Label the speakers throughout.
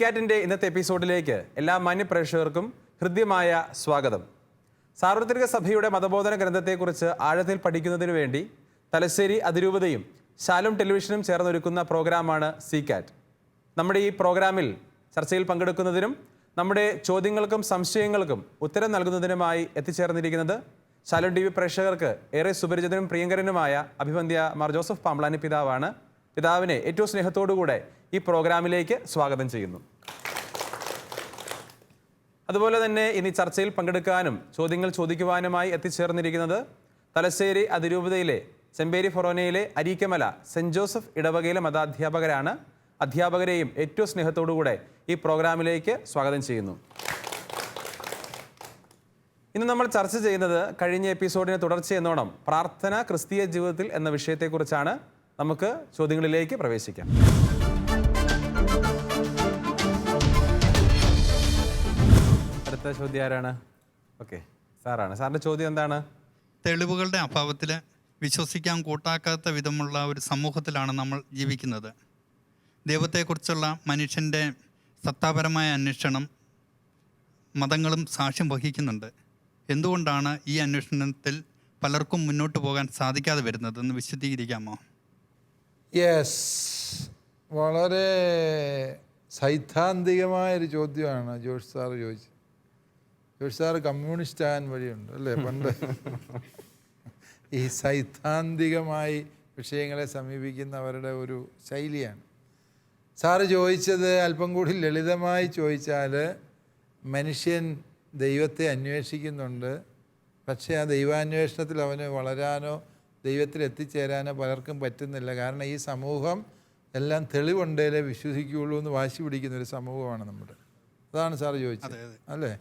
Speaker 1: C കാറ്റിന്റെ ഇന്നത്തെ എപ്പിസോഡിലേക്ക് എല്ലാ മാന്യപ്രേക്ഷകർക്കും ഹൃദ്യമായ സ്വാഗതം. സാർവത്രിക സഭയുടെ മതബോധന ഗ്രന്ഥത്തെക്കുറിച്ച് ആഴത്തിൽ പഠിക്കുന്നതിനു വേണ്ടി തലശ്ശേരി അതിരൂപതയും ശാലും ടെലിവിഷനും ചേർന്നൊരുക്കുന്ന പ്രോഗ്രാമാണ് സി കാറ്റ് നമ്മുടെ ഈ പ്രോഗ്രാമിൽ ചർച്ചയിൽ പങ്കെടുക്കുന്നതിനും നമ്മുടെ ചോദ്യങ്ങൾക്കും സംശയങ്ങൾക്കും ഉത്തരം നൽകുന്നതിനുമായി എത്തിച്ചേർന്നിരിക്കുന്നത് ശാലും ടി വി പ്രേക്ഷകർക്ക് ഏറെ സുപരിചിതനും പ്രിയങ്കരനുമായ അഭിബന്ധ്യ മാർ ജോസഫ് പാംബ്ലാനി പിതാവാണ്. പിതാവിനെ ഏറ്റവും സ്നേഹത്തോടുകൂടെ ഈ പ്രോഗ്രാമിലേക്ക് സ്വാഗതം ചെയ്യുന്നു. അതുപോലെ തന്നെ ഇനി ചർച്ചയിൽ പങ്കെടുക്കാനും ചോദ്യങ്ങൾ ചോദിക്കുവാനുമായി എത്തിച്ചേർന്നിരിക്കുന്നത് തലശ്ശേരി അതിരൂപതയിലെ ചെമ്പേരി ഫൊറോനയിലെ അരീക്കമല സെന്റ് ജോസഫ് ഇടവകയിലെ മതാധ്യാപകരാണ് അധ്യാപകരെയും ഏറ്റവും സ്നേഹത്തോടുകൂടെ ഈ പ്രോഗ്രാമിലേക്ക് സ്വാഗതം ചെയ്യുന്നു. ഇന്ന് നമ്മൾ ചർച്ച ചെയ്യുന്നത് കഴിഞ്ഞ എപ്പിസോഡിന് തുടർച്ചയെന്നോണം പ്രാർത്ഥന ക്രിസ്തീയ ജീവിതത്തിൽ എന്ന വിഷയത്തെക്കുറിച്ചാണ്. നമുക്ക് ചോദ്യങ്ങളിലേക്ക് പ്രവേശിക്കാം. അടുത്ത ചോദ്യം ആരാണ്? ഓക്കെ സാറാണ്. സാറിന്റെ ചോദ്യം എന്താണ്?
Speaker 2: തെളിവുകളുടെ അഭാവത്തിൽ വിശ്വസിക്കാൻ കൂട്ടാക്കാത്ത വിധമുള്ള ഒരു സമൂഹത്തിലാണ് നമ്മൾ ജീവിക്കുന്നത്. ദൈവത്തെക്കുറിച്ചുള്ള മനുഷ്യന്റെ സത്താപരമായ അന്വേഷണം മതങ്ങളും സാക്ഷ്യം വഹിക്കുന്നുണ്ട്. എന്തുകൊണ്ടാണ് ഈ അന്വേഷണത്തിൽ പലർക്കും മുന്നോട്ട് പോകാൻ സാധിക്കാതെ വരുന്നതെന്ന് വിശദീകരിക്കാമോ?
Speaker 3: യെസ് വളരെ സൈദ്ധാന്തികമായൊരു ചോദ്യമാണ് ജോഷ് സാർ ചോദിച്ചത്. ജോഷ് സാർ കമ്മ്യൂണിസ്റ്റ് ആകാൻ വഴിയുണ്ട് അല്ലേ? പണ്ട് ഈ സൈദ്ധാന്തികമായി വിഷയങ്ങളെ സമീപിക്കുന്നവരുടെ ഒരു ശൈലിയാണ്. സാറ് ചോദിച്ചത് അല്പം കൂടി ലളിതമായി ചോദിച്ചാൽ മനുഷ്യൻ ദൈവത്തെ അന്വേഷിക്കുന്നുണ്ട്. പക്ഷേ ആ ദൈവാന്വേഷണത്തിൽ അവന് വളരാനോ ദൈവത്തിൽ എത്തിച്ചേരാനോ പലർക്കും പറ്റുന്നില്ല. കാരണം ഈ സമൂഹം എല്ലാം തെളിവുണ്ടേലേ വിശ്വസിക്കുകയുള്ളൂ എന്ന് വാശി പിടിക്കുന്ന ഒരു സമൂഹമാണ് നമ്മുടെ. അതാണ് സാർ ചോദിച്ചത്. അല്ലേ?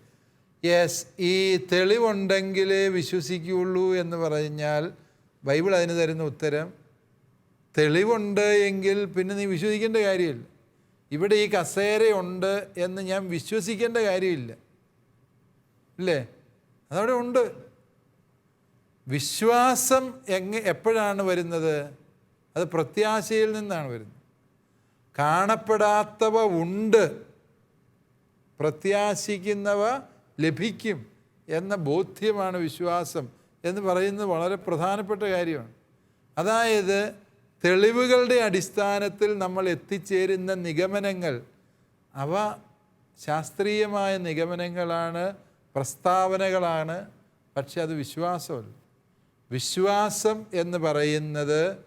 Speaker 3: യെസ് ഈ തെളിവുണ്ടെങ്കിലേ വിശ്വസിക്കുകയുള്ളൂ എന്ന് പറഞ്ഞാൽ ബൈബിൾ അതിന് തരുന്ന ഉത്തരം തെളിവുണ്ട് എങ്കിൽ പിന്നെ നീ വിശ്വസിക്കേണ്ട കാര്യമില്ല. ഇവിടെ ഈ കസേരയുണ്ട് എന്ന് ഞാൻ വിശ്വസിക്കേണ്ട കാര്യമില്ല. ഇല്ലേ? അതവിടെ ഉണ്ട്. വിശ്വാസം എങ്ങ എപ്പോഴാണ് വരുന്നത്? അത് പ്രത്യാശയിൽ നിന്നാണ് വരുന്നത്. കാണപ്പെടാത്തവ ഉണ്ട്. പ്രത്യാശിക്കുന്നവ ലഭിക്കും എന്ന ബോധ്യമാണ് വിശ്വാസം എന്ന് പറയുന്നത് വളരെ പ്രധാനപ്പെട്ട കാര്യമാണ്. അതായത് തെളിവുകളുടെ അടിസ്ഥാനത്തിൽ നമ്മൾ എത്തിച്ചേരുന്ന നിഗമനങ്ങൾ അവ ശാസ്ത്രീയമായ നിഗമനങ്ങളാണ് പ്രസ്താവനകളാണ് പക്ഷെ അത് വിശ്വാസമല്ല. വിശ്വാസം എന്ന് പറയുന്നത്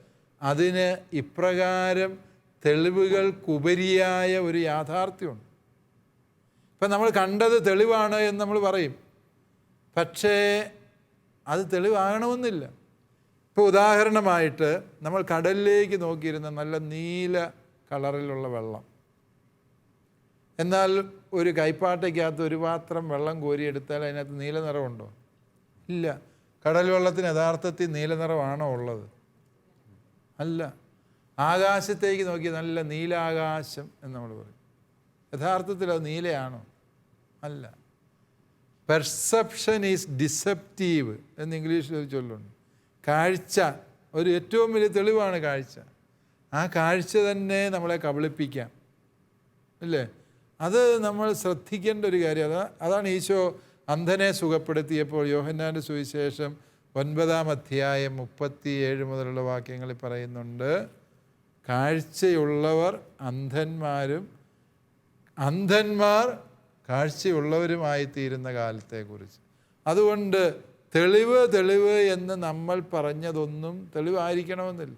Speaker 3: അതിന് ഇപ്രകാരം തെളിവുകൾക്കുപരിയായ ഒരു യാഥാർത്ഥ്യമുണ്ട്. ഇപ്പം നമ്മൾ കണ്ടത് തെളിവാണ് എന്ന് നമ്മൾ പറയും. പക്ഷേ അത് തെളിവാകണമെന്നില്ല. ഇപ്പോൾ ഉദാഹരണമായിട്ട് നമ്മൾ കടലിലേക്ക് നോക്കിയിരുന്ന നല്ല നീല കളറിലുള്ള വെള്ളം. എന്നാൽ ഒരു കൈപ്പാട്ടയ്ക്കകത്ത് ഒരു പാത്രം വെള്ളം കോരിയെടുത്താൽ അതിനകത്ത് നീല നിറമുണ്ടോ? ഇല്ല. കടൽ വെള്ളത്തിന് യഥാർത്ഥത്തിൽ നീല നിറമാണോ ഉള്ളത്? അല്ല. ആകാശത്തേക്ക് നോക്കി നല്ല നീലാകാശം എന്ന് നമ്മൾ പറയും. യഥാർത്ഥത്തിൽ അത് നീലയാണോ? അല്ല. പെർസെപ്ഷൻ ഈസ് ഡിസെപ്റ്റീവ് എന്ന് ഇംഗ്ലീഷിൽ ഒരു ചൊല്ലുണ്ട്. കാഴ്ച. ഒരു ഏറ്റവും വലിയ തെളിവാണ് കാഴ്ച. ആ കാഴ്ച തന്നെ നമ്മളെ കബളിപ്പിക്കാം. അല്ലേ? അത് നമ്മൾ ശ്രദ്ധിക്കേണ്ട ഒരു കാര്യം. അതാ അതാണ് ഈശോ അന്ധനെ സുഖപ്പെടുത്തിയപ്പോൾ യോഹന്നാന്റെ സുവിശേഷം ഒൻപതാം അധ്യായം മുപ്പത്തി ഏഴ് മുതലുള്ള വാക്യങ്ങളിൽ പറയുന്നുണ്ട്. കാഴ്ചയുള്ളവർ അന്ധന്മാരും അന്ധന്മാർ കാഴ്ചയുള്ളവരുമായി തീരുന്ന കാലത്തെക്കുറിച്ച്. അതുകൊണ്ട് തെളിവ് തെളിവ് എന്ന് നമ്മൾ പറഞ്ഞതൊന്നും തെളിവായിരിക്കണമെന്നില്ല.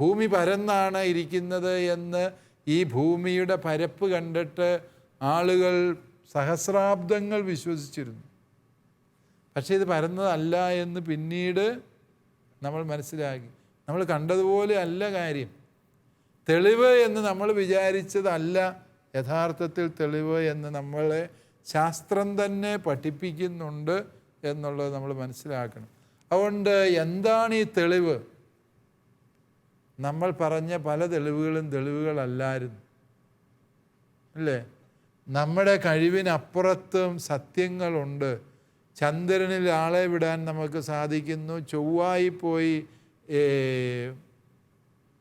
Speaker 3: ഭൂമി പരന്നാണ് ഇരിക്കുന്നത് എന്ന് ഈ ഭൂമിയുടെ പരപ്പ് കണ്ടിട്ട് ആളുകൾ സഹസ്രാബ്ദങ്ങൾ വിശ്വസിച്ചിരുന്നു. പക്ഷേ ഇത് പരന്നതല്ല എന്ന് പിന്നീട് നമ്മൾ മനസ്സിലാക്കി. നമ്മൾ കണ്ടതുപോലെ അല്ല കാര്യം. തെളിവ് എന്ന് നമ്മൾ വിചാരിച്ചതല്ല യഥാർത്ഥത്തിൽ തെളിവ് എന്ന് നമ്മളെ ശാസ്ത്രം തന്നെ പഠിപ്പിക്കുന്നുണ്ട് എന്നുള്ളത് നമ്മൾ മനസ്സിലാക്കണം. അതുകൊണ്ട് എന്താണ് ഈ തെളിവ്? നമ്മൾ പറഞ്ഞ പല തെളിവുകളും തെളിവുകളല്ലായിരുന്നു. അല്ലേ? നമ്മുടെ കഴിവിനപ്പുറത്തും സത്യങ്ങളുണ്ട്. ചന്ദ്രനിൽ ആളെ വിടാൻ നമുക്ക് സാധിക്കുന്നു. ചൊവ്വായി പോയി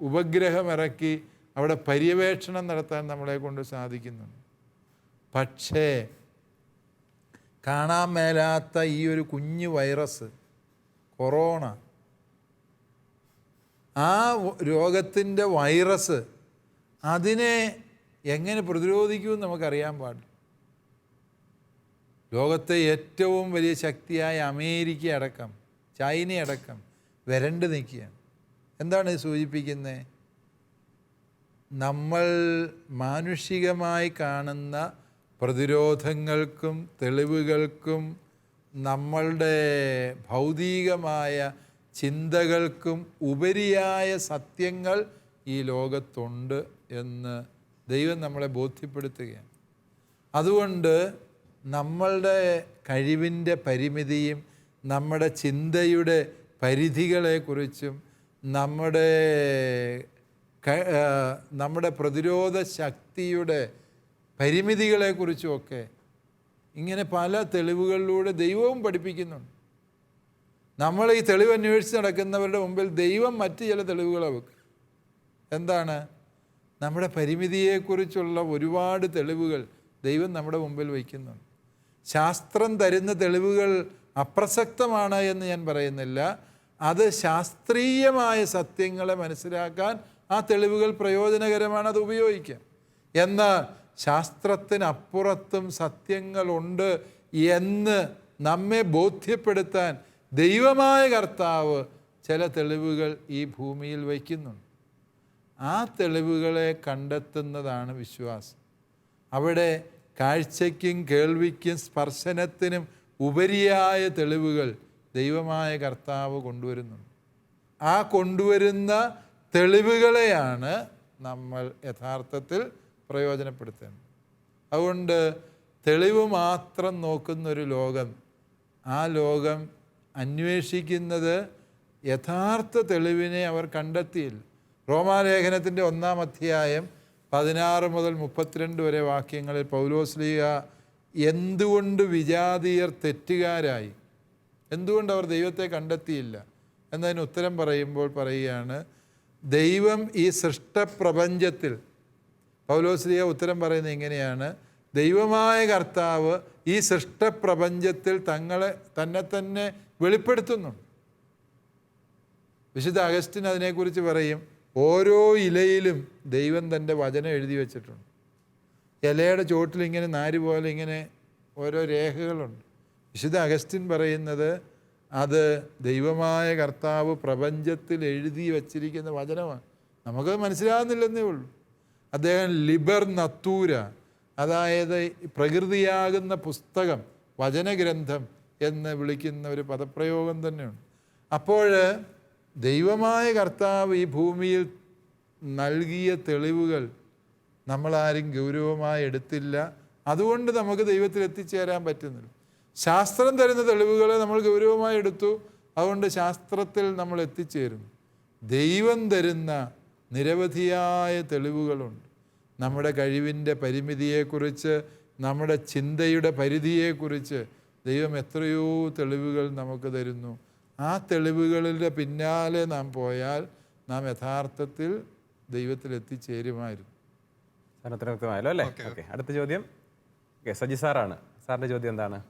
Speaker 3: ഉപഗ്രഹം ഇറക്കി അവിടെ പര്യവേക്ഷണം നടത്താൻ നമ്മളെ കൊണ്ട് സാധിക്കുന്നുണ്ട്. പക്ഷേ കാണാൻ മേലാത്ത ഈ ഒരു കുഞ്ഞു വൈറസ് കൊറോണ ആ രോഗത്തിന്റെ വൈറസ് അതിനെ എങ്ങനെ പ്രതിരോധിക്കുമെന്ന് നമുക്കറിയാൻ പാടില്ല. ലോകത്തെ ഏറ്റവും വലിയ ശക്തിയായ അമേരിക്ക അടക്കം ചൈന അടക്കം വരണ്ട് നിൽക്കുകയാണ്. എന്താണ് ഇത് സൂചിപ്പിക്കുന്നത്? നമ്മൾ മാനുഷികമായി കാണുന്ന പ്രതിരോധങ്ങൾക്കും തെളിവുകൾക്കും നമ്മളുടെ ഭൗതികമായ ചിന്തകൾക്കും ഉപരിയായ സത്യങ്ങൾ ഈ ലോകത്തുണ്ട് എന്ന് ദൈവം നമ്മളെ ബോധ്യപ്പെടുത്തുകയാണ്. അതുകൊണ്ട് നമ്മളുടെ കഴിവിന്റെ പരിമിതിയും നമ്മുടെ ചിന്തയുടെ പരിധികളെക്കുറിച്ചും നമ്മുടെ നമ്മുടെ പ്രതിരോധ ശക്തിയുടെ പരിമിതികളെക്കുറിച്ചുമൊക്കെ ഇങ്ങനെ പല തെളിവുകളിലൂടെ ദൈവവും പഠിപ്പിക്കുന്നുണ്ട്. നമ്മൾ ഈ തെളിവ് അന്വേഷിച്ച് നടക്കുന്നവരുടെ മുമ്പിൽ ദൈവം മറ്റ് ചില തെളിവുകളെ വെക്കും. എന്താണ്? നമ്മുടെ പരിമിതിയെക്കുറിച്ചുള്ള ഒരുപാട് തെളിവുകൾ ദൈവം നമ്മുടെ മുമ്പിൽ വയ്ക്കുന്നുണ്ട്. ശാസ്ത്രം തരുന്ന തെളിവുകൾ അപ്രസക്തമാണ് എന്ന് ഞാൻ പറയുന്നില്ല. അത് ശാസ്ത്രീയമായ സത്യങ്ങളെ മനസ്സിലാക്കാൻ ആ തെളിവുകൾ പ്രയോജനകരമാണ് അത് ഉപയോഗിക്കാം. എന്നാൽ ശാസ്ത്രത്തിനപ്പുറത്തും സത്യങ്ങളുണ്ട് എന്ന് നമ്മെ ബോധ്യപ്പെടുത്താൻ ദൈവമായ കർത്താവ് ചില തെളിവുകൾ ഈ ഭൂമിയിൽ വയ്ക്കുന്നുണ്ട്. ആ തെളിവുകളെ കണ്ടെത്തുന്നതാണ് വിശ്വാസം. അവിടെ കാഴ്ചയ്ക്കും കേൾവിക്കും സ്പർശനത്തിനും ഉപരിയായ തെളിവുകൾ ദൈവമായ കർത്താവ് കൊണ്ടുവരുന്നുണ്ട്. ആ കൊണ്ടുവരുന്ന തെളിവുകളെയാണ് നമ്മൾ യഥാർത്ഥത്തിൽ പ്രയോജനപ്പെടുത്തേണ്ടത്. അതുകൊണ്ട് തെളിവ് മാത്രം നോക്കുന്നൊരു ലോകം ആ ലോകം അന്വേഷിക്കുന്നത് യഥാർത്ഥ തെളിവിനെ അവർ കണ്ടെത്തിയില്ല. റോമാലേഖനത്തിന്റെ ഒന്നാം അധ്യായം പതിനാറ് മുതൽ മുപ്പത്തിരണ്ട് വരെ വാക്യങ്ങളിൽ പൗലോസ്ലീഹ എന്തുകൊണ്ട് വിജാതീയർ തെറ്റുകാരായി? എന്തുകൊണ്ട് അവർ ദൈവത്തെ കണ്ടെത്തിയില്ല? എന്നതിന് ഉത്തരം പറയുമ്പോൾ പറയുകയാണ് ദൈവം ഈ സൃഷ്ടപ്രപഞ്ചത്തിൽ പൗലോസ്ലിയ ഉത്തരം പറയുന്നത് ഇങ്ങനെയാണ് ദൈവമായ കർത്താവ് ഈ സൃഷ്ടപ്രപഞ്ചത്തിൽ തങ്ങളെ തന്നെ തന്നെ വെളിപ്പെടുത്തുന്നുണ്ട് വിശുദ്ധ അഗസ്റ്റിൻ അതിനെക്കുറിച്ച് പറയും ഓരോ ഇലയിലും ദൈവം തന്റെ വചനം എഴുതി വച്ചിട്ടുണ്ട്. ഇലയുടെ ചോട്ടിൽ ഇങ്ങനെ നാര് പോലെ ഇങ്ങനെ ഓരോ രേഖകളുണ്ട്. വിശുദ്ധ അഗസ്റ്റിൻ പറയുന്നത് അത് ദൈവമായ കർത്താവ് പ്രപഞ്ചത്തിൽ എഴുതി വച്ചിരിക്കുന്ന വചനമാണ്. നമുക്ക് മനസ്സിലാകുന്നില്ലെന്നേ ഉള്ളൂ. അദ്ദേഹം ലിബർ നത്തൂര അതായത് പ്രകൃതിയാകുന്ന പുസ്തകം വചനഗ്രന്ഥം എന്ന് വിളിക്കുന്ന ഒരു പദപ്രയോഗം തന്നെയുണ്ട്. അപ്പോൾ ദൈവമായ കർത്താവ് ഈ ഭൂമിയിൽ നൽകിയ തെളിവുകൾ നമ്മളാരും ഗൗരവമായി എടുത്തില്ല. അതുകൊണ്ട് നമുക്ക് ദൈവത്തിൽ എത്തിച്ചേരാൻ പറ്റുന്നില്ല. ശാസ്ത്രം തരുന്ന തെളിവുകൾ നമ്മൾ ഗൗരവമായി എടുത്തു. അതുകൊണ്ട് ശാസ്ത്രത്തിൽ നമ്മൾ എത്തിച്ചേരുന്നു. ദൈവം തരുന്ന നിരവധിയായ തെളിവുകളുണ്ട്. നമ്മുടെ കഴിവിന്റെ പരിമിതിയെക്കുറിച്ച് നമ്മുടെ ചിന്തയുടെ പരിധിയെക്കുറിച്ച് ദൈവം എത്രയോ തെളിവുകൾ നമുക്ക് തരുന്നു. ആ തെളിവുകളുടെ പിന്നാലെ നാം പോയാൽ നാം യഥാർത്ഥത്തിൽ ദൈവത്തിൽ എത്തിച്ചേരുമായിരുന്നു
Speaker 1: സാറിന് വ്യക്തമായല്ലോ അല്ലേ ഓക്കെ. അടുത്ത ചോദ്യം. ഓക്കെ സജി സാറാണ്. സാറിന്റെ ചോദ്യം എന്താണ്?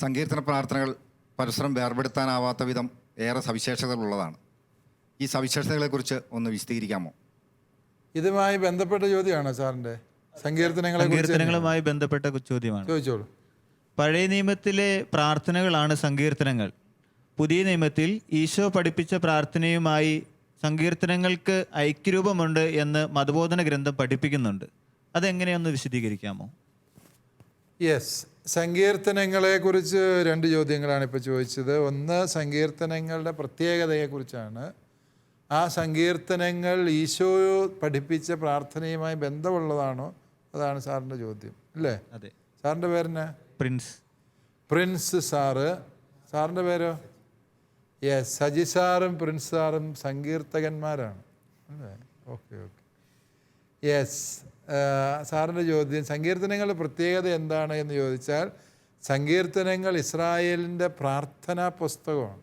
Speaker 4: സങ്കീർത്തന പ്രാർത്ഥനകൾ പരസ്പരം വേർപെടുത്താനാവാത്ത വിധം ഏറെ സവിശേഷതകളുള്ളതാണ്. ഈ സവിശേഷതകളെക്കുറിച്ച് ഒന്ന് വിശദീകരിക്കാമോ?
Speaker 3: ഇതുമായി ബന്ധപ്പെട്ട ചോദ്യമാണോ സാറിന്റെ സങ്കീർത്തനങ്ങളെ
Speaker 5: സങ്കീർത്തനങ്ങളുമായി ബന്ധപ്പെട്ട ചോദ്യമാണ്.
Speaker 3: ചോദിച്ചോളൂ.
Speaker 5: പഴയ നിയമത്തിലെ പ്രാർത്ഥനകളാണ് സങ്കീർത്തനങ്ങൾ. പുതിയ നിയമത്തിൽ ഈശോ പഠിപ്പിച്ച പ്രാർത്ഥനയുമായി സങ്കീർത്തനങ്ങൾക്ക് ഐക്യരൂപമുണ്ട് എന്ന് മതബോധന ഗ്രന്ഥം പഠിപ്പിക്കുന്നുണ്ട്. അതെങ്ങനെയൊന്ന് വിശദീകരിക്കാമോ?
Speaker 3: യെസ് സങ്കീർത്തനങ്ങളെക്കുറിച്ച് രണ്ട് ചോദ്യങ്ങളാണ് ഇപ്പോൾ ചോദിച്ചത്. ഒന്ന് സങ്കീർത്തനങ്ങളുടെ പ്രത്യേകതയെക്കുറിച്ചാണ്. ആ സങ്കീർത്തനങ്ങൾ ഈശോ പഠിപ്പിച്ച പ്രാർത്ഥനയുമായി ബന്ധമുള്ളതാണോ? അതാണ് സാറിന്റെ ചോദ്യം. അല്ലേ?
Speaker 5: അതെ.
Speaker 3: സാറിന്റെ പേരെന്നാ?
Speaker 5: പ്രിൻസ്.
Speaker 3: Prince sir. സാറിന്റെ പേരോ? യെസ് സജി സാറും പ്രിൻസ് സാറും സങ്കീർത്തകന്മാരാണ്. അല്ലേ? ഓക്കെ ഓക്കെ യെസ് സാറിന്റെ ചോദ്യം സങ്കീർത്തനങ്ങളുടെ പ്രത്യേകത എന്താണ് എന്ന് ചോദിച്ചാൽ സങ്കീർത്തനങ്ങൾ ഇസ്രായേലിന്റെ പ്രാർത്ഥനാ പുസ്തകമാണ്.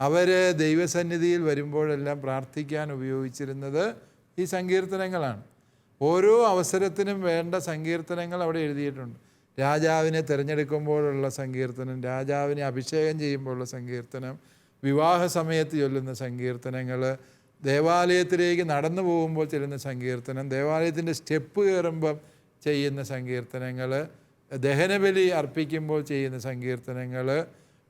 Speaker 3: അവർ ദൈവസന്നിധിയിൽ വരുമ്പോഴെല്ലാം പ്രാർത്ഥിക്കാൻ ഉപയോഗിച്ചിരുന്നത് ഈ സങ്കീർത്തനങ്ങളാണ്. ഓരോ അവസരത്തിനും വേണ്ട സങ്കീർത്തനങ്ങൾ അവിടെ എഴുതിയിട്ടുണ്ട്. രാജാവിനെ തിരഞ്ഞെടുക്കുമ്പോഴുള്ള സങ്കീർത്തനം രാജാവിനെ അഭിഷേകം ചെയ്യുമ്പോഴുള്ള സങ്കീർത്തനം വിവാഹ സമയത്ത് ചൊല്ലുന്ന സങ്കീർത്തനങ്ങൾ ദേവാലയത്തിലേക്ക് നടന്നു പോകുമ്പോൾ ചെല്ലുന്ന സങ്കീർത്തനം ദേവാലയത്തിന്റെ സ്റ്റെപ്പ് കയറുമ്പം ചെയ്യുന്ന സങ്കീർത്തനങ്ങൾ ദഹനബലി അർപ്പിക്കുമ്പോൾ ചെയ്യുന്ന സങ്കീർത്തനങ്ങൾ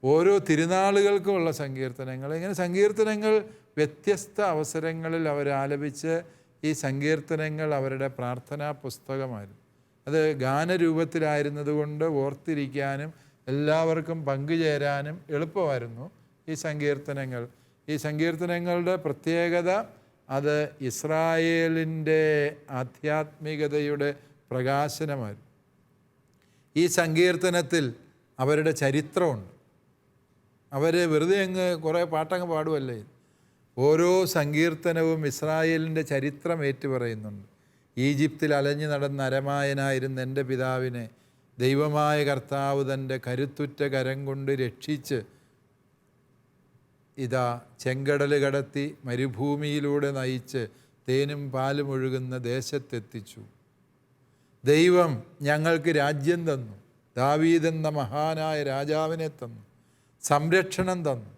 Speaker 3: ഓരോ തിരുനാളുകൾക്കുമുള്ള സങ്കീർത്തനങ്ങൾ. ഇങ്ങനെ സങ്കീർത്തനങ്ങൾ വ്യത്യസ്ത അവസരങ്ങളിൽ അവരാലപിച്ച് ഈ സങ്കീർത്തനങ്ങൾ അവരുടെ പ്രാർത്ഥനാ പുസ്തകമായിരുന്നു. അത് ഗാനരൂപത്തിലായിരുന്നതുകൊണ്ട് ഓർത്തിരിക്കാനും എല്ലാവർക്കും പങ്കുചേരാനും എളുപ്പമായിരുന്നു. ഈ സങ്കീർത്തനങ്ങൾ. ഈ സങ്കീർത്തനങ്ങളുടെ പ്രത്യേകത അത് ഇസ്രായേലിന്റെ ആധ്യാത്മികതയുടെ പ്രകാശനമായിരുന്നു. ഈ സങ്കീർത്തനത്തിൽ അവരുടെ ചരിത്രമുണ്ട്. അവർ വെറുതെ അങ്ങ് കുറേ പാട്ടങ്ങ് പാടുമല്ലേ ഓരോ സങ്കീർത്തനവും ഇസ്രായേലിന്റെ ചരിത്രം ഏറ്റുപറയുന്നുണ്ട്. ഈജിപ്തിൽ അലഞ്ഞു നടന്ന അരമായനായിരുന്ന എന്റെ പിതാവിനെ ദൈവമായ കർത്താവ് തന്റെ കരുത്തുറ്റ കരം കൊണ്ട് രക്ഷിച്ച് ഇതാ ചെങ്കടൽ കടത്തി മരുഭൂമിയിലൂടെ നയിച്ച് തേനും പാലും ഒഴുകുന്ന ദേശത്തെത്തിച്ചു. ദൈവം ഞങ്ങൾക്ക് രാജ്യം തന്നു. ദാവീദെന്ന മഹാനായ രാജാവിനെ തന്നു. സംരക്ഷണം തന്നു.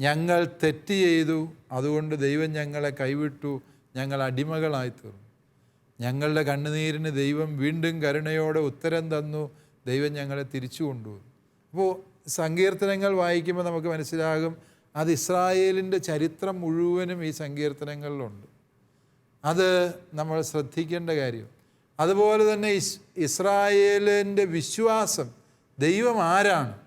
Speaker 3: ഞങ്ങൾ തെറ്റ് ചെയ്തു. അതുകൊണ്ട് ദൈവം ഞങ്ങളെ കൈവിട്ടു. ഞങ്ങൾ അടിമകളായി തീർന്നു. ഞങ്ങളുടെ കണ്ണുനീരിന് ദൈവം വീണ്ടും കരുണയോടെ ഉത്തരം തന്നു. ദൈവം ഞങ്ങളെ തിരിച്ചു കൊണ്ടുവന്നു. അപ്പോൾ സങ്കീർത്തനങ്ങൾ വായിക്കുമ്പോൾ നമുക്ക് മനസ്സിലാകും അത് ഇസ്രായേലിന്റെ ചരിത്രം മുഴുവനും ഈ സങ്കീർത്തനങ്ങളിലുണ്ട്. അത് നമ്മൾ ശ്രദ്ധിക്കേണ്ട കാര്യം. അതുപോലെ തന്നെ ഇസ് ഇസ്രായേലിന്റെ വിശ്വാസം ദൈവം ആരാണ്?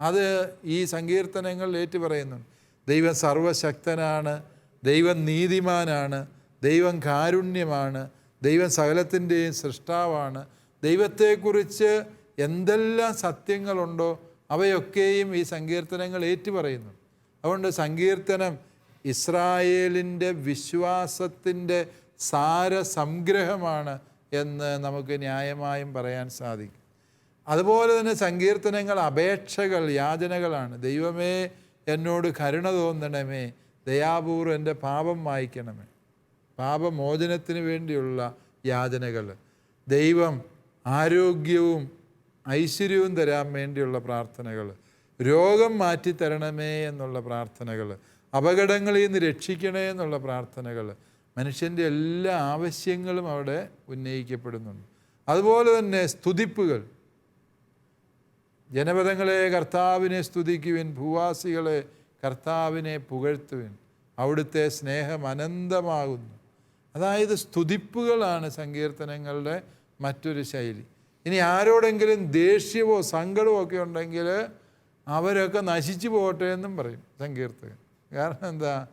Speaker 3: അത് ഈ സങ്കീർത്തനങ്ങളിൽ ഏറ്റു പറയുന്നുണ്ട്. ദൈവം സർവശക്തനാണ് ദൈവം നീതിമാനാണ് ദൈവം കാരുണ്യമാണ് ദൈവം സകലത്തിന്റെയും സൃഷ്ടാവാണ്. ദൈവത്തെക്കുറിച്ച് എന്തെല്ലാം സത്യങ്ങളുണ്ടോ അവയൊക്കെയും ഈ സങ്കീർത്തനങ്ങൾ ഏറ്റുപറയുന്നു. അതുകൊണ്ട് സങ്കീർത്തനം ഇസ്രായേലിന്റെ വിശ്വാസത്തിന്റെ സാരസംഗ്രഹമാണ് എന്ന് നമുക്ക് ന്യായമായും പറയാൻ സാധിക്കും. അതുപോലെ തന്നെ സങ്കീർത്തനങ്ങൾ അപേക്ഷകൾ യാചനകളാണ്. ദൈവമേ എന്നോട് കരുണ തോന്നണമേ. ദയാപൂർവം എന്റെ പാപം മായ്ക്കണമേ. പാപമോചനത്തിന് വേണ്ടിയുള്ള യാചനകൾ. ദൈവം ആരോഗ്യവും ഐശ്വര്യവും തരാൻ വേണ്ടിയുള്ള പ്രാർത്ഥനകൾ. രോഗം മാറ്റിത്തരണമേ എന്നുള്ള പ്രാർത്ഥനകൾ. അപകടങ്ങളിൽ നിന്ന് രക്ഷിക്കണേ എന്നുള്ള പ്രാർത്ഥനകൾ. മനുഷ്യന്റെ എല്ലാ ആവശ്യങ്ങളും അവിടെ ഉന്നയിക്കപ്പെടുന്നുണ്ട്. അതുപോലെ തന്നെ സ്തുതിപ്പുകൾ. ജനപദങ്ങളെ കർത്താവിനെ സ്തുതിക്കുവിൻ ഭൂവാസികളെ കർത്താവിനെ പുകഴ്ത്തുവിൻ. അവിടുത്തെ സ്നേഹം അനന്തമാകുന്നു. അതായത് സ്തുതിപ്പുകളാണ് സങ്കീർത്തനങ്ങളുടെ മറ്റൊരു ശൈലി. ഇനി ആരോടെങ്കിലും ദേഷ്യമോ സങ്കടമോ ഒക്കെ ഉണ്ടെങ്കിൽ അവരൊക്കെ നശിച്ചു പോകട്ടെ എന്നും പറയും സങ്കീർത്തകൻ. കാരണം എന്താ?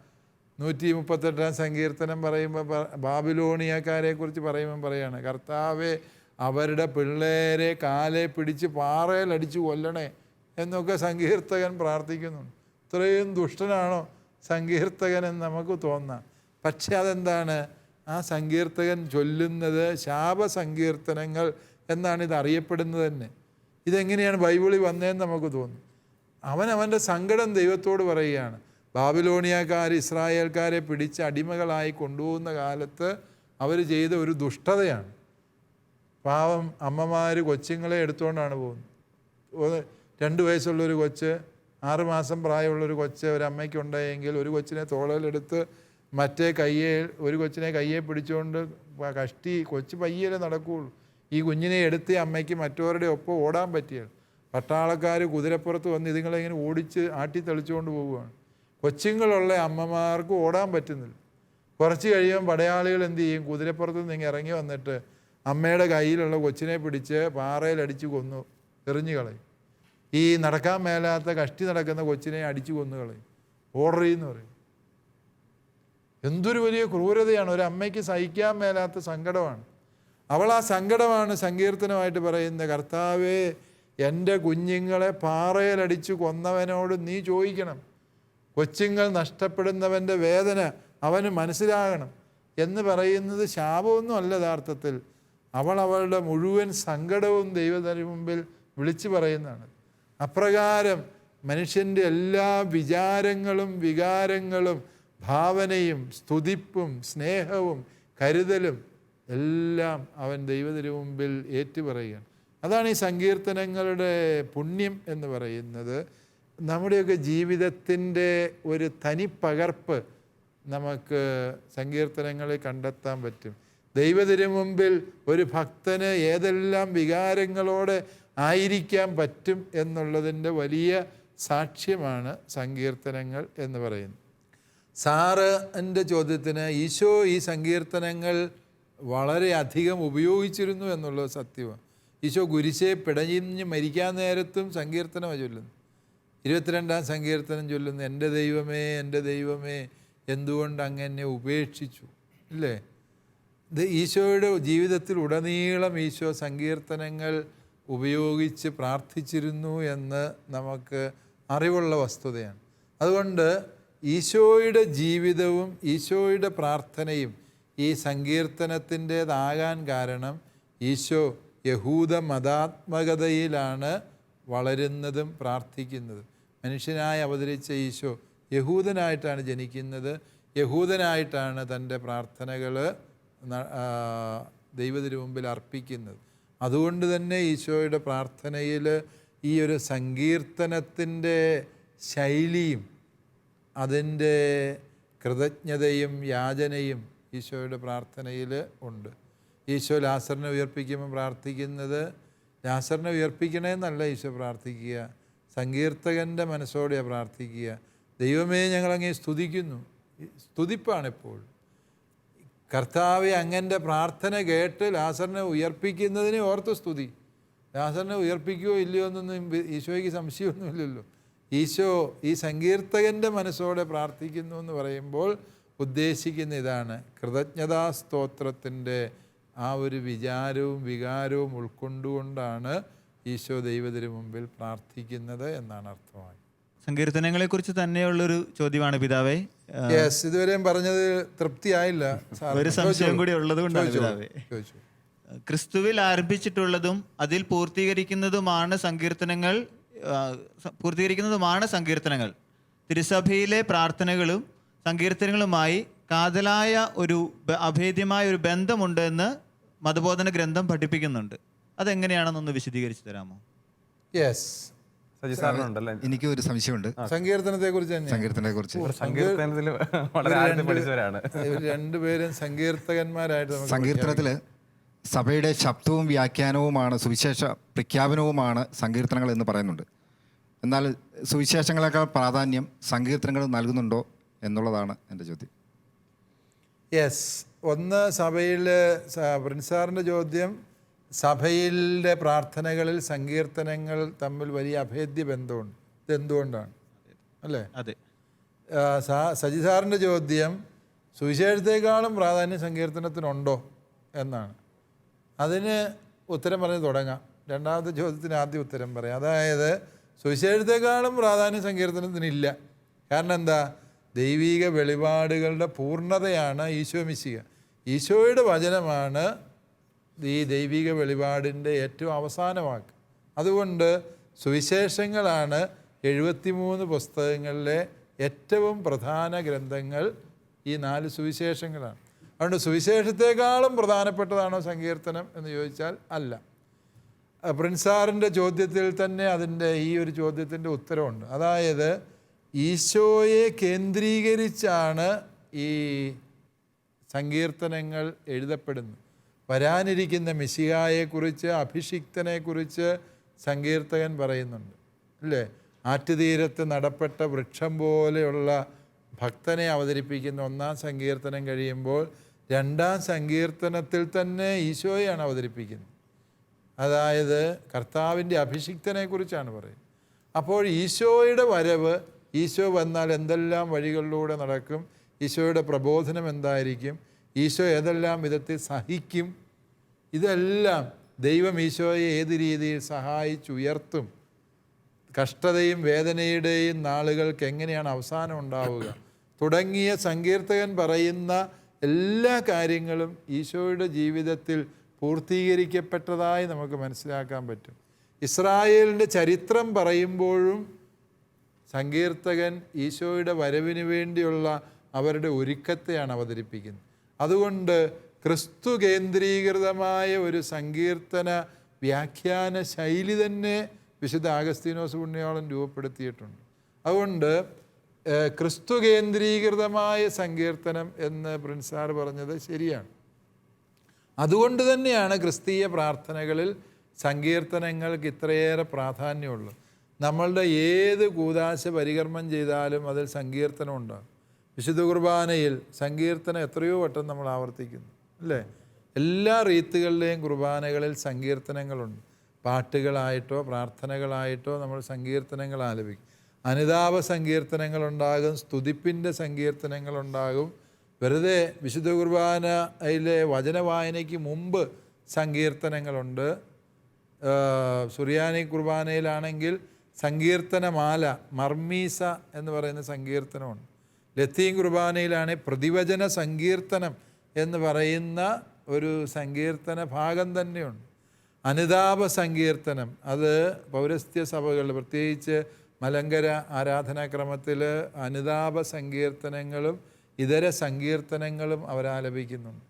Speaker 3: നൂറ്റി മുപ്പത്തെട്ടാം സങ്കീർത്തനം പറയുമ്പോൾ ബാബിലോണിയക്കാരെക്കുറിച്ച് ബാബിലോണിയക്കാരെ കുറിച്ച് പറയുമ്പോൾ പറയാണ് കർത്താവെ അവരുടെ പിള്ളേരെ കാലെ പിടിച്ച് പാറയിലടിച്ച് കൊല്ലണേ എന്നൊക്കെ സങ്കീർത്തകൻ പ്രാർത്ഥിക്കുന്നുണ്ട്. ഇത്രയും ദുഷ്ടനാണോ സങ്കീർത്തകൻ എന്ന് നമുക്ക് തോന്നാം. പക്ഷെ അതെന്താണ്? ആ സങ്കീർത്തകൻ ചൊല്ലുന്നത് ശാപസങ്കീർത്തനങ്ങൾ എന്നാണ് ഇത് അറിയപ്പെടുന്നത് തന്നെ. ഇതെങ്ങനെയാണ് ബൈബിളിൽ വന്നതെന്ന് നമുക്ക് തോന്നും. അവൻ അവന്റെ സങ്കടം ദൈവത്തോട് പറയുകയാണ്. ബാബിലോണിയക്കാർ ഇസ്രായേൽക്കാരെ പിടിച്ച് അടിമകളായി കൊണ്ടുപോകുന്ന കാലത്ത് അവർ ചെയ്ത ഒരു ദുഷ്ടതയാണ്. പാവം അമ്മമാർ കൊച്ചുങ്ങളെ എടുത്തുകൊണ്ടാണ് പോകുന്നത്. രണ്ട് വയസ്സുള്ളൊരു കൊച്ച് ആറുമാസം പ്രായമുള്ളൊരു കൊച്ച് ഒരു അമ്മയ്ക്ക് ഉണ്ടായെങ്കിൽ ഒരു കൊച്ചിനെ തോളയിലെടുത്ത് മറ്റേ കയ്യെ ഒരു കൊച്ചിനെ കയ്യെ പിടിച്ചുകൊണ്ട് കഷ്ടി കൊച്ചു പയ്യലേ നടക്കുകയുള്ളൂ ഈ കുഞ്ഞിനെ എടുത്ത് അമ്മയ്ക്ക് മറ്റവരുടെ ഒപ്പം ഓടാൻ പറ്റിയത് പട്ടാളക്കാർ കുതിരപ്പുറത്ത് വന്ന് ഇതുങ്ങളെ ഇങ്ങനെ ഓടിച്ച് ആട്ടി തെളിച്ചുകൊണ്ട് പോവുകയാണ്. കൊച്ചുങ്ങളുള്ള അമ്മമാർക്ക് ഓടാൻ പറ്റുന്നില്ല. കുറച്ച് കഴിയുമ്പോൾ പടയാളികൾ എന്ത് ചെയ്യും? കുതിരപ്പുറത്ത് നിന്ന് ഇറങ്ങി വന്നിട്ട് അമ്മയുടെ കയ്യിലുള്ള കൊച്ചിനെ പിടിച്ച് പാറയിലടിച്ച് കൊന്നു എറിഞ്ഞു കളയും. ഈ നടക്കാൻ മേലാത്ത കഷ്ടി നടക്കുന്ന കൊച്ചിനെ അടിച്ചു കൊന്നു കളയും. ഓർഡർ എന്ന് പറയും. എന്തൊരു വലിയ ക്രൂരതയാണ്. ഒരു അമ്മയ്ക്ക് സഹിക്കാൻ മേലാത്ത സങ്കടമാണ്. അവൾ ആ സങ്കടമാണ് സങ്കീർത്തനമായിട്ട് പറയുന്നത്. കർത്താവേ എന്റെ കുഞ്ഞുങ്ങളെ പാറയിലടിച്ചു കൊന്നവനോട് നീ ചോദിക്കണം. കൊച്ചുങ്ങൾ നഷ്ടപ്പെടുന്നവന്റെ വേദന അവന് മനസ്സിലാകണം. എന്ന് പറയുന്നത് ശാപമൊന്നും അല്ല യഥാർത്ഥത്തിൽ. അവൾ അവളുടെ മുഴുവൻ സങ്കടവും ദൈവത്തിന് മുമ്പിൽ വിളിച്ചു പറയുന്നതാണ്. അപ്രകാരം മനുഷ്യന്റെ എല്ലാ വിചാരങ്ങളും വികാരങ്ങളും ഭാവനയും സ്തുതിപ്പും സ്നേഹവും കരുതലും എല്ലാം അവൻ ദൈവത്തിന് മുമ്പിൽ ഏറ്റുപറയുകയാണ്. അതാണ് ഈ സങ്കീർത്തനങ്ങളുടെ പുണ്യം എന്ന് പറയുന്നത്. നമ്മുടെയൊക്കെ ജീവിതത്തിന്റെ ഒരു തനിപ്പകർപ്പ് നമുക്ക് സങ്കീർത്തനങ്ങളിൽ കണ്ടെത്താൻ പറ്റും. ദൈവത്തിന് മുമ്പിൽ ഒരു ഭക്തന് ഏതെല്ലാം വികാരങ്ങളോടെ ആയിരിക്കാൻ പറ്റും എന്നുള്ളതിന്റെ വലിയ സാക്ഷ്യമാണ് സങ്കീർത്തനങ്ങൾ എന്ന് പറയുന്നത്. സാറ് എന്റെ ചോദ്യത്തിന് ഈശോ ഈ സങ്കീർത്തനങ്ങൾ വളരെയധികം ഉപയോഗിച്ചിരുന്നു എന്നുള്ളത് സത്യമാണ് ഈശോ ഗുരിശെ പിടഞ്ഞ് മരിക്കാൻ നേരത്തും സങ്കീർത്തനമാണ് ചൊല്ലുന്നു. ഇരുപത്തിരണ്ടാം സങ്കീർത്തനം ചൊല്ലുന്നു എന്റെ ദൈവമേ എന്റെ ദൈവമേ എന്തുകൊണ്ട് അങ്ങനെ ഉപേക്ഷിച്ചു? ഇല്ലേ? ഇത് ഈശോയുടെ ജീവിതത്തിൽ ഉടനീളം ഈശോ സങ്കീർത്തനങ്ങൾ ഉപയോഗിച്ച് പ്രാർത്ഥിച്ചിരുന്നു എന്ന് നമുക്ക് അറിവുള്ള വസ്തുതയാണ്. അതുകൊണ്ട് ഈശോയുടെ ജീവിതവും ഈശോയുടെ പ്രാർത്ഥനയും ഈ സങ്കീർത്തനത്തിന്റേതാകാൻ കാരണം ഈശോ യഹൂദ മതാത്മകതയിലാണ് വളരുന്നതും പ്രാർത്ഥിക്കുന്നതും. മനുഷ്യനായി അവതരിച്ച ഈശോ യഹൂദനായിട്ടാണ് ജനിക്കുന്നത്. യഹൂദനായിട്ടാണ് തന്റെ പ്രാർത്ഥനകൾ ദൈവത്തിന് മുമ്പിൽ അർപ്പിക്കുന്നത്. അതുകൊണ്ട് തന്നെ ഈശോയുടെ പ്രാർത്ഥനയിൽ ഈ ഒരു സങ്കീർത്തനത്തിന്റെ ശൈലിയും അതിന്റെ കൃതജ്ഞതയും യാചനയും ഈശോയുടെ പ്രാർത്ഥനയിൽ ഉണ്ട്. ഈശോ ലാസറിനെ ഉയർപ്പിക്കുമ്പോൾ പ്രാർത്ഥിക്കുന്നത് ലാസറിനെ ഉയർപ്പിക്കണേന്നല്ല ഈശോ പ്രാർത്ഥിക്കുക. സങ്കീർത്തകന്റെ മനസ്സോടെയാണ് പ്രാർത്ഥിക്കുക. ദൈവമേ ഞങ്ങളങ്ങേ സ്തുതിക്കുന്നു. സ്തുതിപ്പാണെപ്പോഴും കർത്താവെ അങ്ങന്റെ പ്രാർത്ഥന കേട്ട് ലാസറിനെ ഉയർപ്പിക്കുന്നതിനെ ഓർത്ത് സ്തുതി. ലാസറിനെ ഉയർപ്പിക്കുകയോ ഇല്ലയോ എന്നൊന്നും ഈശോയ്ക്ക് സംശയമൊന്നുമില്ലല്ലോ. ഈശോ ഈ സങ്കീർത്തകന്റെ മനസ്സോടെ പ്രാർത്ഥിക്കുന്നു എന്ന് പറയുമ്പോൾ ഉദ്ദേശിക്കുന്ന ഇതാണ്. കൃതജ്ഞതാ സ്തോത്രത്തിന്റെ ആ ഒരു വിചാരവും വികാരവും ഉൾക്കൊണ്ടുകൊണ്ടാണ് ഈശോ ദൈവത്തിന് മുമ്പിൽ പ്രാർത്ഥിക്കുന്നത് എന്നാണ് അർത്ഥമായി.
Speaker 5: സങ്കീർത്തനങ്ങളെ കുറിച്ച് തന്നെയുള്ളൊരു ചോദ്യമാണ് പിതാവേ.
Speaker 3: യെസ് ഇതുവരെയും പറഞ്ഞത് തൃപ്തിയായില്ല.
Speaker 5: ഒരു സംശയം കൂടി ഉള്ളത് കൊണ്ടാണ് പിതാവേ. ക്രിസ്തുവിൽ ആരംഭിച്ചിട്ടുള്ളതും അതിൽ പൂർത്തീകരിക്കുന്നതുമാണ് സങ്കീർത്തനങ്ങൾ പൂർത്തീകരിക്കുന്നതുമാണ് സങ്കീർത്തനങ്ങൾ. തിരുസഭയിലെ പ്രാർത്ഥനകളും സങ്കീർത്തനങ്ങളുമായി കാതലായ ഒരു അഭേദ്യമായ ഒരു ബന്ധമുണ്ട് എന്ന് മതബോധന ഗ്രന്ഥം പഠിപ്പിക്കുന്നുണ്ട്. അതെങ്ങനെയാണെന്നൊന്ന് വിശദീകരിച്ചു തരാമോ?
Speaker 3: യെസ്
Speaker 4: എനിക്ക് ഒരു സംശയമുണ്ട്.
Speaker 3: സങ്കീർത്തനത്തെ കുറിച്ച് തന്നെ
Speaker 4: സങ്കീർത്തനത്തെ കുറിച്ച്
Speaker 1: വളരെ ആഴത്തിൽ പഠിച്ചവരാണ്.
Speaker 3: ഇവർ രണ്ടുപേരും സങ്കീർത്തകന്മാരായിട്ട്
Speaker 4: സങ്കീർത്തനത്തിൽ സഭയുടെ ശബ്ദവും വ്യാഖ്യാനവുമാണ് സുവിശേഷ പ്രഖ്യാപനവുമാണ് സങ്കീർത്തനങ്ങൾ എന്ന് പറയുന്നുണ്ട്. എന്നാൽ സുവിശേഷങ്ങളെക്കാൾ പ്രാധാന്യം സങ്കീർത്തനങ്ങൾ നൽകുന്നുണ്ടോ എന്നുള്ളതാണ് എന്റെ ചോദ്യം.
Speaker 3: യെസ് ഒന്ന് സഭയിൽ പ്രിൻസാറിന്റെ ചോദ്യം സഭയിലെ പ്രാർത്ഥനകളിൽ സങ്കീർത്തനങ്ങൾ തമ്മിൽ വലിയ അഭേദ്യ ബന്ധമുണ്ട്. ഇതെന്തുകൊണ്ടാണ്? അല്ലേ?
Speaker 5: അതെ.
Speaker 3: സജി സാറിന്റെ ചോദ്യം സുവിശേഷത്തെക്കാളും പ്രാധാന്യം സങ്കീർത്തനത്തിനുണ്ടോ എന്നാണ്. അതിന് ഉത്തരം പറഞ്ഞ് തുടങ്ങാം. രണ്ടാമത്തെ ചോദ്യത്തിന് ആദ്യം ഉത്തരം പറയാം. അതായത് സുവിശേഷത്തെക്കാളും പ്രാധാന്യം സങ്കീർത്തനത്തിനില്ല. കാരണം എന്താ? ദൈവിക വെളിപാടുകളുടെ പൂർണതയാണ് ഈശോ മിശിക ഈശോയുടെ വചനമാണ് ഈ ദൈവിക വെളിപാടിന്റെ ഏറ്റവും അവസാന വാക്ക്. അതുകൊണ്ട് സുവിശേഷങ്ങളാണ് എഴുപത്തിമൂന്ന് പുസ്തകങ്ങളിലെ ഏറ്റവും പ്രധാന ഗ്രന്ഥങ്ങൾ ഈ നാല് സുവിശേഷങ്ങളാണ്. അതുകൊണ്ട് സുവിശേഷത്തെക്കാളും പ്രധാനപ്പെട്ടതാണോ സങ്കീർത്തനം എന്ന് ചോദിച്ചാൽ അല്ല. പ്രിൻസാറിന്റെ ചോദ്യത്തിൽ തന്നെ അതിന്റെ ഈ ഒരു ചോദ്യത്തിന്റെ ഉത്തരവുണ്ട് അതായത് ഈശോയെ കേന്ദ്രീകരിച്ചാണ് ഈ സങ്കീർത്തനങ്ങൾ എഴുതപ്പെടുന്നത്. വരാനിരിക്കുന്ന മിശിഹായെക്കുറിച്ച് അഭിഷിക്തനെക്കുറിച്ച് സങ്കീർത്തകൻ പറയുന്നുണ്ട്. അല്ലേ? ആറ്റുതീരത്ത് നടപ്പെട്ട വൃക്ഷം പോലെയുള്ള ഭക്തനെ അവതരിപ്പിക്കുന്ന ഒന്നാം സങ്കീർത്തനം കഴിയുമ്പോൾ രണ്ടാം സങ്കീർത്തനത്തിൽ തന്നെ ഈശോയെയാണ് അവതരിപ്പിക്കുന്നത്. അതായത് കർത്താവിന്റെ അഭിഷിക്തനെക്കുറിച്ചാണ് പറയുന്നത്. അപ്പോൾ ഈശോയുടെ വരവ് ഈശോ വന്നാൽ എന്തെല്ലാം വഴികളിലൂടെ നടക്കും? ഈശോയുടെ പ്രബോധനം എന്തായിരിക്കും? ഈശോ ഏതെല്ലാം വിധത്തിൽ സഹിക്കും? ഇതെല്ലാം ദൈവം ഈശോയെ ഏത് രീതിയിൽ സഹായിച്ചുയർത്തും? കഷ്ടതയും വേദനയുടെയും നാളുകൾക്ക് എങ്ങനെയാണ് അവസാനം ഉണ്ടാവുക? തുടങ്ങിയ സങ്കീർത്തകൻ പറയുന്ന എല്ലാ കാര്യങ്ങളും ഈശോയുടെ ജീവിതത്തിൽ പൂർത്തീകരിക്കപ്പെട്ടതായി നമുക്ക് മനസ്സിലാക്കാൻ പറ്റും. ഇസ്രായേലിന്റെ ചരിത്രം പറയുമ്പോഴും സങ്കീർത്തകൻ ഈശോയുടെ വരവിന് വേണ്ടിയുള്ള അവരുടെ ഒരുക്കത്തെയാണ് അവതരിപ്പിക്കുന്നത്. അതുകൊണ്ട് ക്രിസ്തു കേന്ദ്രീകൃതമായ ഒരു സങ്കീർത്തന വ്യാഖ്യാന ശൈലി തന്നെ വിശുദ്ധ ആഗസ്തീനോസ് പുണ്യാളൻ രൂപപ്പെടുത്തിയിട്ടുണ്ട്. അതുകൊണ്ട് ക്രിസ്തു കേന്ദ്രീകൃതമായ സങ്കീർത്തനം എന്ന് പ്രിൻസാർ പറഞ്ഞത് ശരിയാണ്. അതുകൊണ്ട് തന്നെയാണ് ക്രിസ്തീയ പ്രാർത്ഥനകളിൽ സങ്കീർത്തനങ്ങൾക്ക് ഇത്രയേറെ പ്രാധാന്യമുള്ളത്. നമ്മളുടെ ഏത് കൂതാശ പരികർമ്മം ചെയ്താലും അതിൽ സങ്കീർത്തനം ഉണ്ടാകും. വിശുദ്ധ കുർബാനയിൽ സങ്കീർത്തനം എത്രയോ വട്ടം നമ്മൾ ആവർത്തിക്കുന്നു അല്ലേ? എല്ലാ റീത്തുകളിലെയും കുർബാനകളിൽ സങ്കീർത്തനങ്ങളുണ്ട്. പാട്ടുകളായിട്ടോ പ്രാർത്ഥനകളായിട്ടോ നമ്മൾ സങ്കീർത്തനങ്ങൾ ആലപിക്കും. അനുതാപ സങ്കീർത്തനങ്ങളുണ്ടാകും സ്തുതിപ്പിന്റെ സങ്കീർത്തനങ്ങളുണ്ടാകും. വെറുതെ വിശുദ്ധ കുർബാനയിലെ വചനവായനയ്ക്ക് മുമ്പ് സങ്കീർത്തനങ്ങളുണ്ട്. സുറിയാനി കുർബാനയിലാണെങ്കിൽ സങ്കീർത്തനമാല മർമീസ എന്ന് പറയുന്ന സങ്കീർത്തനമുണ്ട്. ലത്തീൻ കുർബാനയിലാണ് പ്രതിവചന സങ്കീർത്തനം എന്ന് പറയുന്ന ഒരു സങ്കീർത്തന ഭാഗം തന്നെയുണ്ട്. അനുതാപ സങ്കീർത്തനം അത് പൗരസ്ത്യ സഭകളിൽ പ്രത്യേകിച്ച് മലങ്കര ആരാധനാക്രമത്തിൽ അനുതാപ സങ്കീർത്തനങ്ങളും ഇതര സങ്കീർത്തനങ്ങളും അവരാലപിക്കുന്നുണ്ട്.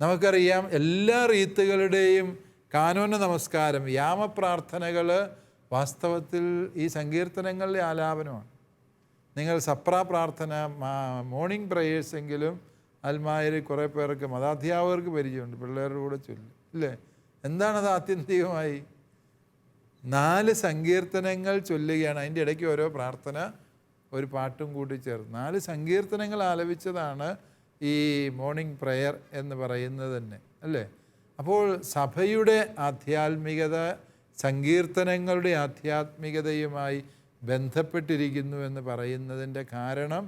Speaker 3: നമുക്കറിയാം എല്ലാ റീത്തുകളുടെയും കാനോന നമസ്കാരം യാമപ്രാർത്ഥനകൾ വാസ്തവത്തിൽ ഈ സങ്കീർത്തനങ്ങളുടെ ആലാപനമാണ്. നിങ്ങൾ സപ്ര പ്രാർത്ഥന മോർണിംഗ് പ്രേയേഴ്സ് എങ്കിലും അൽമായിൽ കുറേ പേർക്ക് മതാധ്യാപകർക്ക് പരിചയമുണ്ട് പിള്ളേരുടെ കൂടെ ചൊല്ലി. ഇല്ലേ? എന്താണത് ആത്യന്തികമായി? നാല് സങ്കീർത്തനങ്ങൾ ചൊല്ലുകയാണ്. അതിന്റെ ഇടയ്ക്ക് ഓരോ പ്രാർത്ഥന ഒരു പാട്ടും കൂട്ടി ചേർത്ത്. നാല് സങ്കീർത്തനങ്ങൾ ആലപിച്ചതാണ് ഈ മോർണിംഗ് പ്രെയർ എന്ന് പറയുന്നത് തന്നെ. അല്ലേ? അപ്പോൾ സഭയുടെ ആധ്യാത്മികത സങ്കീർത്തനങ്ങളുടെ ആധ്യാത്മികതയുമായി ബന്ധപ്പെട്ടിരിക്കുന്നു എന്ന് പറയുന്നതിന്റെ കാരണം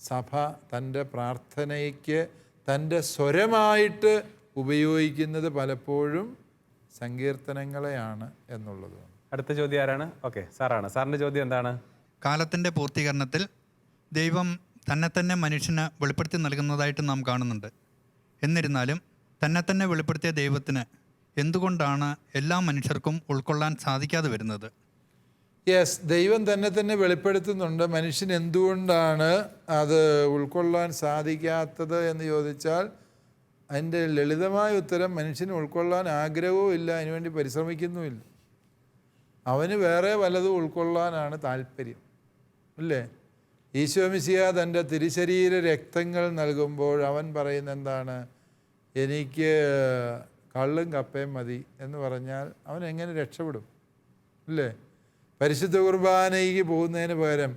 Speaker 3: സഭ തന്റെ പ്രാർത്ഥനയ്ക്ക് തന്റെ സ്വരമായിട്ട് ഉപയോഗിക്കുന്നത് പലപ്പോഴും സങ്കീർത്തനങ്ങളെയാണ് എന്നുള്ളതാണ്
Speaker 1: അടുത്ത ചോദ്യം ആരാണ്? ഓക്കെ സാറാണ്. സാറിന്റെ ചോദ്യം എന്താണ്?
Speaker 2: കാലത്തിന്റെ പൂർത്തീകരണത്തിൽ ദൈവം തന്നെ തന്നെ മനുഷ്യന് വെളിപ്പെടുത്തി നൽകുന്നതായിട്ട് നാം കാണുന്നുണ്ട്. എന്നിരുന്നാലും തന്നെ തന്നെ വെളിപ്പെടുത്തിയ ദൈവത്തിന് എന്തുകൊണ്ടാണ് എല്ലാ മനുഷ്യർക്കും ഉൾക്കൊള്ളാൻ സാധിക്കാതെ വരുന്നത്?
Speaker 3: യെസ് ദൈവം തന്നെ തന്നെ വെളിപ്പെടുത്തുന്നുണ്ട് മനുഷ്യൻ എന്തുകൊണ്ടാണ് അത് ഉൾക്കൊള്ളാൻ സാധിക്കാത്തത് എന്ന് ചോദിച്ചാൽ അതിന്റെ ലളിതമായ ഉത്തരം മനുഷ്യന് ഉൾക്കൊള്ളാൻ ആഗ്രഹവും ഇല്ല അതിനുവേണ്ടി പരിശ്രമിക്കുന്നുമില്ല. അവന് വേറെ വല്ലതും ഉൾക്കൊള്ളാനാണ് താല്പര്യം അല്ലേ? ഈശോമിശിയ തന്റെ തിരുശരീര രക്തങ്ങൾ നൽകുമ്പോൾ അവൻ പറയുന്ന എന്താണ്? എനിക്ക് കള്ളും കപ്പയും മതി എന്ന് പറഞ്ഞാൽ അവൻ എങ്ങനെ രക്ഷപ്പെടും? അല്ലേ പരിശുദ്ധ കുർബാനയ്ക്ക് പോകുന്നതിന് പകരം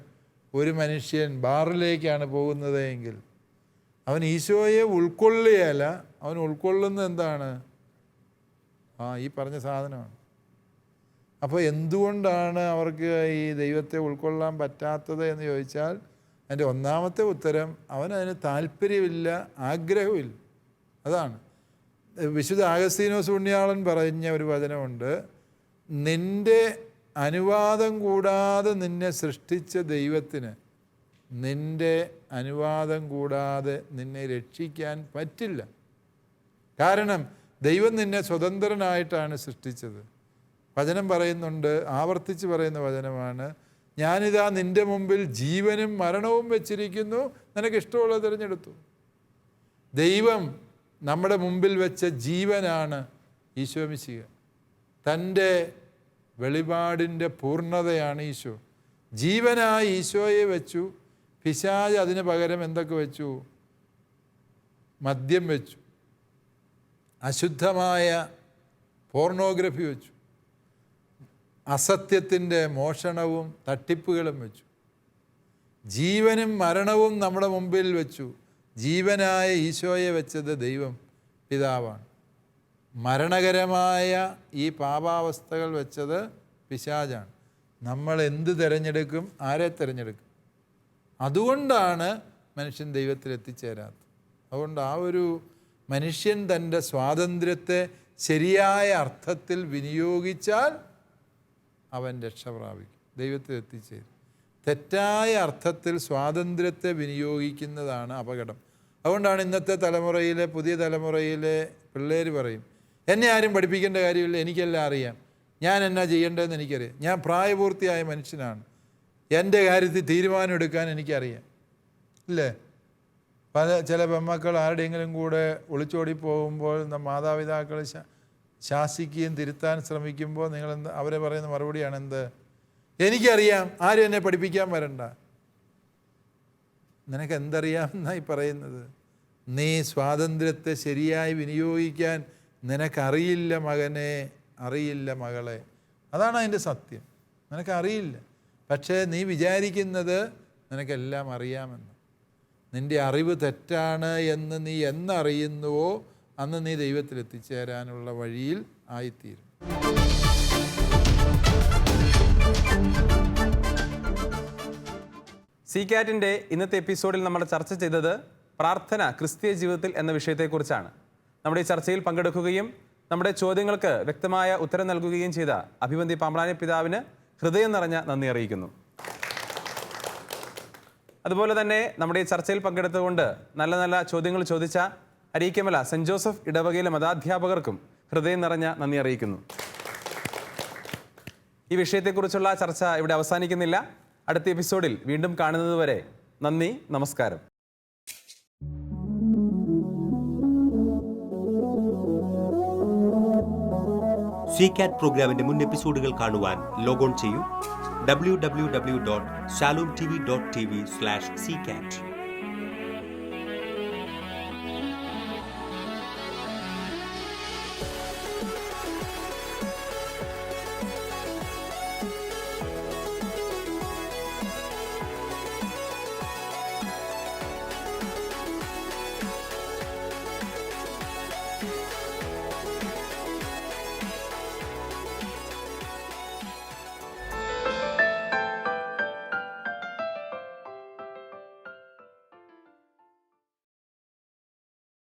Speaker 3: ഒരു മനുഷ്യൻ ബാറിലേക്കാണ് പോകുന്നത് എങ്കിൽ അവൻ ഈശോയെ ഉൾക്കൊള്ളുകയല്ല അവൻ ഉൾക്കൊള്ളുന്ന എന്താണ്? ആ ഈ പറഞ്ഞ സാധനമാണ്. അപ്പോൾ എന്തുകൊണ്ടാണ് അവർക്ക് ഈ ദൈവത്തെ ഉൾക്കൊള്ളാൻ പറ്റാത്തത് എന്ന് ചോദിച്ചാൽ അതിന്റെ ഒന്നാമത്തെ ഉത്തരം അവനതിന് താല്പര്യമില്ല ആഗ്രഹമില്ല. അതാണ്. വിശുദ്ധ ആഗസ്തീനോസ് പുണ്യാളൻ പറഞ്ഞ ഒരു വചനമുണ്ട്. നിന്റെ അനുവാദം കൂടാതെ നിന്നെ സൃഷ്ടിച്ച ദൈവത്തിന് നിന്റെ അനുവാദം കൂടാതെ നിന്നെ രക്ഷിക്കാൻ പറ്റില്ല. കാരണം ദൈവം നിന്നെ സ്വതന്ത്രനായിട്ടാണ് സൃഷ്ടിച്ചത്. വചനം പറയുന്നുണ്ട് ആവർത്തിച്ച് പറയുന്ന വചനമാണ്. ഞാനിതാ നിന്റെ മുമ്പിൽ ജീവനും മരണവും വെച്ചിരിക്കുന്നു. നിനക്ക് ഇഷ്ടമുള്ളത് തിരഞ്ഞെടുത്തു. ദൈവം നമ്മുടെ മുമ്പിൽ വെച്ച ജീവനാണ് ഈശോ ഈശോമിശിക തന്റെ വെളിപാടിന്റെ പൂർണതയാണ് ഈശോ. ജീവനായി ഈശോയെ വെച്ചു. പിശാജ് അതിന് പകരം എന്തൊക്കെ വെച്ചു? മദ്യം വെച്ചു. അശുദ്ധമായ പോർണോഗ്രഫി വെച്ചു. അസത്യത്തിന്റെ മോഷണവും തട്ടിപ്പുകളും വെച്ചു. ജീവനും മരണവും നമ്മുടെ മുമ്പിൽ വെച്ചു. ജീവനായ ഈശോയെ വെച്ചത് ദൈവം പിതാവാണ്. മരണകരമായ ഈ പാപാവസ്ഥകൾ വെച്ചത് പിശാചാണ്. നമ്മൾ എന്ത് തിരഞ്ഞെടുക്കും ആരെ തിരഞ്ഞെടുക്കും? അതുകൊണ്ടാണ് മനുഷ്യൻ ദൈവത്തിൽ എത്തിച്ചേരാത്തത്. അതുകൊണ്ട് ആ ഒരു മനുഷ്യൻ തന്റെ സ്വാതന്ത്ര്യത്തെ ശരിയായ അർത്ഥത്തിൽ വിനിയോഗിച്ചാൽ അവൻ രക്ഷ പ്രാപിക്കും. ദൈവത്തിൽ എത്തിച്ചേരും. തെറ്റായ അർത്ഥത്തിൽ സ്വാതന്ത്ര്യത്തെ വിനിയോഗിക്കുന്നതാണ് അപകടം. അതുകൊണ്ടാണ് ഇന്നത്തെ തലമുറയിലെ പുതിയ തലമുറയിലെ പിള്ളേർ പറയും എന്നെ ആരും പഠിപ്പിക്കേണ്ട കാര്യമില്ല എനിക്കെല്ലാം അറിയാം. ഞാൻ എന്നാ ചെയ്യേണ്ടതെന്ന് എനിക്കറിയാം. ഞാൻ പ്രായപൂർത്തിയായ മനുഷ്യനാണ്. എന്റെ കാര്യത്തിൽ തീരുമാനമെടുക്കാൻ എനിക്കറിയാം. ഇല്ലേ? പല ചില പെമ്മക്കൾ ആരുടെയെങ്കിലും കൂടെ ഒളിച്ചോടി പോകുമ്പോൾ മാതാപിതാക്കൾ ശാസിക്കുകയും തിരുത്താൻ ശ്രമിക്കുമ്പോൾ നിങ്ങളെന്ത് അവരെ പറയുന്ന മറുപടിയാണ് എനിക്കറിയാം. ആരും എന്നെ പഠിപ്പിക്കാൻ വരണ്ട. നിനക്ക് എന്തറിയാം എന്നായി പറയുന്നത്? നീ സ്വാതന്ത്ര്യത്തെ ശരിയായി വിനിയോഗിക്കാൻ നിനക്കറിയില്ല മകനെ. അറിയില്ല മകളെ. അതാണ് അതിന്റെ സത്യം. നിനക്കറിയില്ല. പക്ഷേ നീ വിചാരിക്കുന്നത് നിനക്കെല്ലാം അറിയാമെന്ന്. നിന്റെ അറിവ് തെറ്റാണ് എന്ന് നീ എന്നറിയുന്നുവോ? അന്ന് നീ ദൈവത്തിൽ എത്തിച്ചേരാനുള്ള വഴിയിൽ ആയിത്തീരും.
Speaker 1: സി കാറ്റിന്റെ ഇന്നത്തെ എപ്പിസോഡിൽ നമ്മൾ ചർച്ച ചെയ്തത് പ്രാർത്ഥന ക്രിസ്തീയ ജീവിതത്തിൽ എന്ന വിഷയത്തെക്കുറിച്ചാണ്. നമ്മുടെ ഈ ചർച്ചയിൽ പങ്കെടുക്കുകയും നമ്മുടെ ചോദ്യങ്ങൾക്ക് വ്യക്തമായ ഉത്തരം നൽകുകയും ചെയ്ത അഭിമന്തി പാമ്പ്രാനി പിതാവിന് ഹൃദയം നിറഞ്ഞ നന്ദി അറിയിക്കുന്നു. അതുപോലെ തന്നെ നമ്മുടെ ഈ ചർച്ചയിൽ പങ്കെടുത്തുകൊണ്ട് നല്ല നല്ല ചോദ്യങ്ങൾ ചോദിച്ച അരീക്കമല സെന്റ് ജോസഫ് ഇടവകയിലെ മതാധ്യാപകർക്കും ഹൃദയം നിറഞ്ഞ നന്ദി അറിയിക്കുന്നു. ഈ വിഷയത്തെക്കുറിച്ചുള്ള ചർച്ച ഇവിടെ അവസാനിക്കുന്നില്ല. അടുത്ത എപ്പിസോഡിൽ വീണ്ടും കാണുന്നതുവരെ നന്ദി നമസ്കാരം.
Speaker 6: സി കാറ്റ് പ്രോഗ്രാമിന്റെ മുൻ എപ്പിസോഡുകൾ കാണുവാൻ ലോഗോൺ ചെയ്യൂ. W W W dot T V dot T V slash C cat